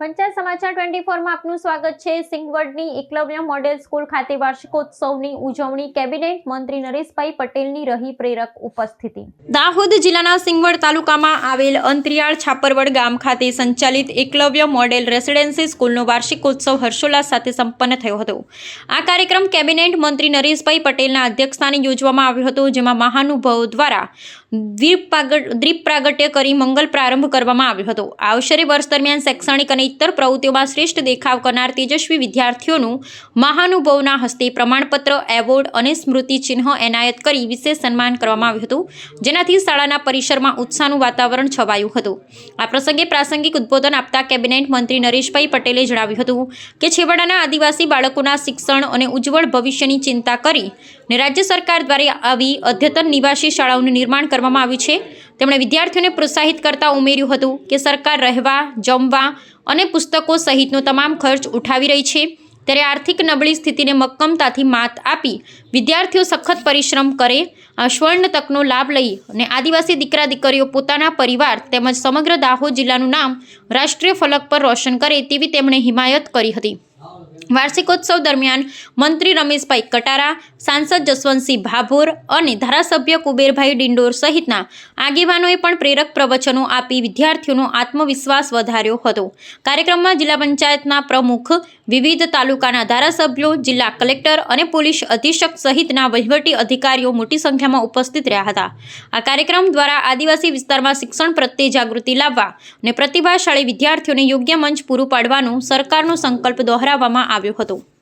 પંચાયત સમાચાર ટ્વેન્ટી ફોરમાં આપનું સ્વાગત છે. સિંગવડની એકલવ્ય મોડેલ સ્કૂલ ખાતે વાર્ષિકોત્સવની ઉજવણી કેબિનેટ મંત્રી નરેશભાઈ પટેલની રહી પ્રેરક ઉપસ્થિતિ. દાહોદ જિલ્લાના સિંગવડ તાલુકામાં આવેલ અંતરિયાળ છાપરવડ ગામ ખાતે સંચાલિત એકલવ્ય મોડેલ રેસિડેન્સી સ્કૂલનો વાર્ષિકોત્સવ હર્ષોલ્લાસ સાથે સંપન્ન થયો હતો. આ કાર્યક્રમ કેબિનેટ મંત્રી નરેશભાઈ પટેલના અધ્યક્ષસ્થાને યોજવામાં આવ્યો હતો, જેમાં મહાનુભાવો દ્વારા દ્વીપ દ્વીપ પ્રાગટ્ય કરી મંગલ પ્રારંભ કરવામાં આવ્યો હતો. આ અવસરે વર્ષ દરમિયાન શૈક્ષણિક અને ઇતર પ્રવૃત્તિઓમાં શ્રેષ્ઠ દેખાવ કરનાર તેજસ્વી વિદ્યાર્થીઓનું મહાનુભવના હસ્તે પ્રમાણપત્ર, એવોર્ડ અને સ્મૃતિ ચિહ્ન એનાયત કરી વિશેષ સન્માન કરવામાં આવ્યું હતું. જેનાથી શાળાના પરિસરમાં ઉત્સાહનું વાતાવરણ છવાયું હતું. આ પ્રસંગે પ્રાસંગિક ઉદ્બોધન આપતા કેબિનેટ મંત્રી નરેશભાઈ પટેલે જણાવ્યું હતું કે, છેવાડાના આદિવાસી બાળકોના શિક્ષણ અને ઉજ્જવળ ભવિષ્યની ચિંતા કરી ને રાજ્ય સરકાર દ્વારા આવી અદ્યતન નિવાસી શાળાઓનું નિર્માણ કરવામાં આવ્યું છે. તેમણે વિદ્યાર્થીઓને પ્રોત્સાહિત કરતા ઉમેર્યું હતું કે સરકાર રહેવા, જમવા અને પુસ્તકો સહિતનો તમામ ખર્ચ ઉઠાવી રહી છે. ત્યારે આર્થિક નબળી સ્થિતિને મક્કમતાથી માત આપી વિદ્યાર્થીઓ સખત પરિશ્રમ કરે આ સ્વર્ણ તકનો લાભ લઈ અને આદિવાસી દીકરા દીકરીઓ પોતાના પરિવાર તેમજ સમગ્ર દાહોદ જિલ્લાનું નામ રાષ્ટ્રીય ફલક પર રોશન કરે તેવી તેમણે હિમાયત કરી હતી. વાર્ષિકોત્સવ દરમિયાન મંત્રી રમેશભાઈ કટારા, સાંસદ જસવંતસિંહ ભાભોર અને ધારાસભ્ય કુબેરભાઈ ડિંડોર સહિતના આગેવાનોએ પણ પ્રેરક પ્રવચનો આપી વિદ્યાર્થીઓનો આત્મવિશ્વાસ વધાર્યો હતો. કાર્યક્રમમાં જિલ્લા પંચાયતના પ્રમુખ, વિવિધ તાલુકાના ધારાસભ્યો, જિલ્લા કલેક્ટર અને પોલીસ અધિક્ષક સહિતના વહીવટી અધિકારીઓ મોટી સંખ્યામાં ઉપસ્થિત રહ્યા હતા. આ કાર્યક્રમ દ્વારા આદિવાસી વિસ્તારમાં શિક્ષણ પ્રત્યે જાગૃતિ લાવવા અને પ્રતિભાશાળી વિદ્યાર્થીઓને યોગ્ય મંચ પૂરું પાડવાનો સરકારનો સંકલ્પ દોહરાવવામાં આવ્યો હતો